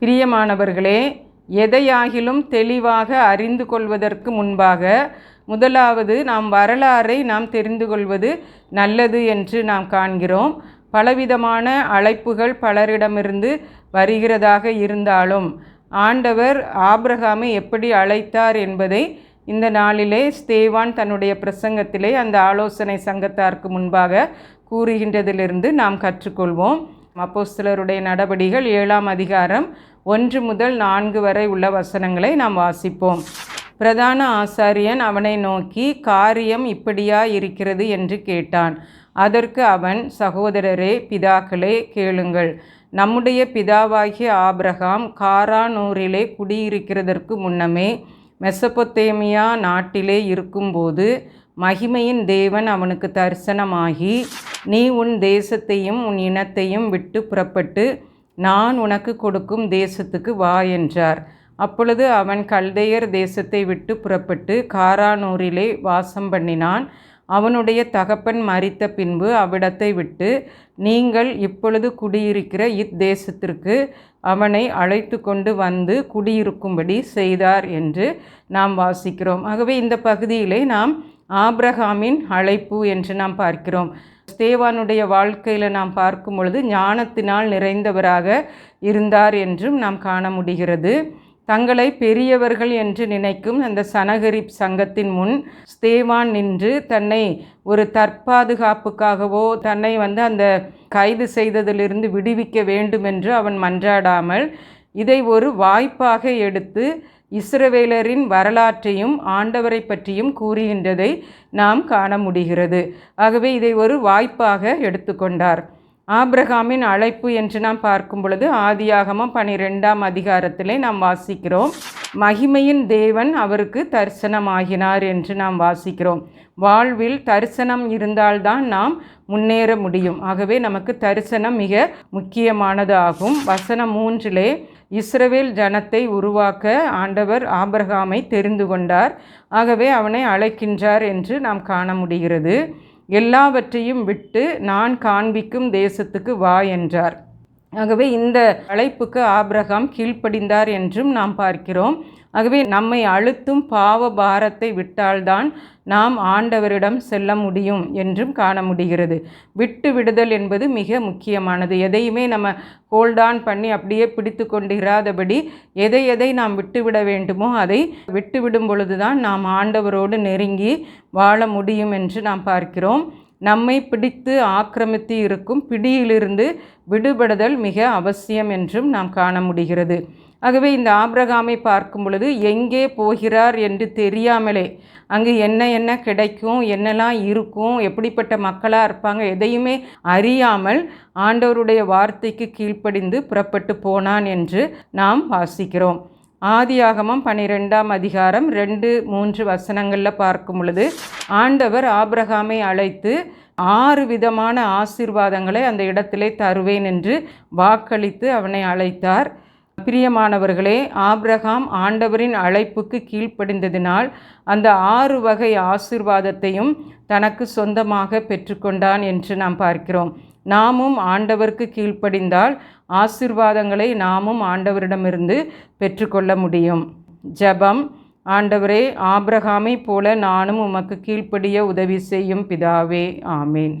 பிரியமானவர்களே எதையாகிலும் தெளிவாக அறிந்து கொள்வதற்கு முன்பாக முதலாவது நாம் வரலாறை நாம் தெரிந்து கொள்வது நல்லது என்று நாம் காண்கிறோம். பலவிதமான அழைப்புகள் பலரிடமிருந்து வருகிறதாக இருந்தாலும் ஆண்டவர் ஆப்ரஹாமை எப்படி அழைத்தார் என்பதை இந்த நாளிலே ஸ்தேவான் தன்னுடைய பிரசங்கத்திலே அந்த ஆலோசனை சங்கத்தாருக்கு முன்பாக கூறுகின்றதிலிருந்து நாம் கற்றுக்கொள்வோம். அப்போஸ்தலருடைய நடபடிகள் ஏழாம் அதிகாரம் ஒன்று முதல் நான்கு வரை உள்ள வசனங்களை நாம் வாசிப்போம். பிரதான ஆசாரியன் அவனை நோக்கி காரியம் இப்படியா இருக்கிறது என்று கேட்டான். அதற்கு அவன் சகோதரரே பிதாக்களே கேளுங்கள். நம்முடைய பிதாவாகிய ஆப்ரஹாம் காரானூரிலே குடியிருக்கிறதற்கு முன்னமே மெசபொத்தேமியா நாட்டிலே இருக்கும்போது மகிமையின் தேவன் அவனுக்கு தரிசனமாகி நீ உன் தேசத்தையும் உன் இனத்தையும் விட்டு புறப்பட்டு நான் உனக்கு கொடுக்கும் தேசத்துக்கு வா என்றார். அப்பொழுது அவன் கல்தையர் தேசத்தை விட்டு புறப்பட்டு காரானூரிலே வாசம் பண்ணினான். அவனுடைய தகப்பன் மறித்த பின்பு அவ்விடத்தை விட்டு நீங்கள் இப்பொழுது குடியிருக்கிற இத்தேசத்திற்கு அவனை அழைத்து கொண்டு வந்து குடியிருக்கும்படி செய்தார் என்று நாம் வாசிக்கிறோம். ஆகவே இந்த பகுதியிலே நாம் ஆப்ரஹாமின் அழைப்பு என்று நாம் பார்க்கிறோம். ஸ்தேவானுடைய வாழ்க்கையில் நாம் பார்க்கும் பொழுது ஞானத்தினால் நிறைந்தவராக இருந்தார் என்றும் நாம் காண முடிகிறது. தங்களை பெரியவர்கள் என்று நினைக்கும் அந்த சனகரிப் சங்கத்தின் முன் ஸ்தேவான் நின்று தன்னை ஒரு தற்பாதுகாப்புக்காகவோ தன்னை வந்து அந்த கைது செய்ததிலிருந்து விடுவிக்க வேண்டும் என்று அவன் மன்றாடாமல் இதை ஒரு வாய்ப்பாக எடுத்து இஸ்ரவேலரின் வரலாற்றையும் ஆண்டவரை பற்றியும் கூறுகின்றதை நாம் காண முடிகிறது. ஆகவே இதை ஒரு வாய்ப்பாக எடுத்துக்கொண்டார் ஆப்ரஹாமின் அழைப்பு என்று நாம் பார்க்கும் பொழுது ஆதியாகமம் பனிரெண்டாம் அதிகாரத்திலே நாம் வாசிக்கிறோம். மகிமையின் தேவன் அவருக்கு தரிசனமாகினார் என்று நாம் வாசிக்கிறோம். வாழ்வில் தரிசனம் இருந்தால்தான் நாம் முன்னேற முடியும். ஆகவே நமக்கு தரிசனம் மிக முக்கியமானது ஆகும் வசனம் மூன்றிலே இஸ்ரவேல் ஜனத்தை உருவாக்க ஆண்டவர் ஆபிரகாமை தெரிந்து கொண்டார். ஆகவே அவனை அழைக்கின்றார் என்று நாம் காண முடிகிறது. எல்லாவற்றையும் விட்டு நான் காண்பிக்கும் தேசத்துக்கு வா என்றார். ஆகவே இந்த அழைப்புக்கு ஆபிரகாம் கீழ்ப்படிந்தார் என்றும் நாம் பார்க்கிறோம். ஆகவே நம்மை அழுத்தும் பாவ பாரத்தை விட்டால்தான் நாம் ஆண்டவரிடம் செல்ல முடியும் என்றும் காண முடிகிறது. விட்டு விடுதல் என்பது மிக முக்கியமானது. எதையுமே நம்ம ஹோல்டான் பண்ணி அப்படியே பிடித்து கொண்டிராதபடி எதை எதை நாம் விட்டுவிட வேண்டுமோ அதை விட்டுவிடும் பொழுதுதான் நாம் ஆண்டவரோடு நெருங்கி வாழ முடியும் என்று நாம் பார்க்கிறோம். நம்மை பிடித்து ஆக்கிரமித்து இருக்கும் பிடியிலிருந்து விடுபடுதல் மிக அவசியம் என்றும் நாம் காண முடிகிறது. ஆகவே இந்த ஆபிரகாமை பார்க்கும் பொழுது எங்கே போகிறார் என்று தெரியாமலே அங்கு என்ன என்ன கிடைக்கும் என்னெல்லாம் இருக்கும் எப்படிப்பட்ட மக்களாக இருப்பாங்க எதையுமே அறியாமல் ஆண்டவருடைய வார்த்தைக்கு கீழ்ப்படிந்து புறப்பட்டு போனான் என்று நாம் வாசிக்கிறோம். ஆதியாகமம் பனிரெண்டாம் அதிகாரம் ரெண்டு மூன்று வசனங்களில் பார்க்கும் பொழுது ஆண்டவர் ஆபிரகாமை அழைத்து ஆறு விதமான ஆசீர்வாதங்களை அந்த இடத்திலே தருவேன் என்று வாக்களித்து அவனை அழைத்தார். பிரியமானவர்களே ஆப்ரஹாம் ஆண்டவரின் அழைப்புக்கு கீழ்ப்படிந்ததினால் அந்த ஆறு வகை ஆசிர்வாதத்தையும் தனக்கு சொந்தமாக பெற்றுக்கொண்டான் என்று நாம் பார்க்கிறோம். நாமும் ஆண்டவருக்கு கீழ்ப்படிந்தால் ஆசிர்வாதங்களை நாமும் ஆண்டவரிடமிருந்து பெற்றுக்கொள்ள முடியும். ஜபம் ஆண்டவரே ஆப்ரஹாமை போல நானும் உமக்கு கீழ்ப்படிய உதவி செய்யும் பிதாவே ஆமேன்.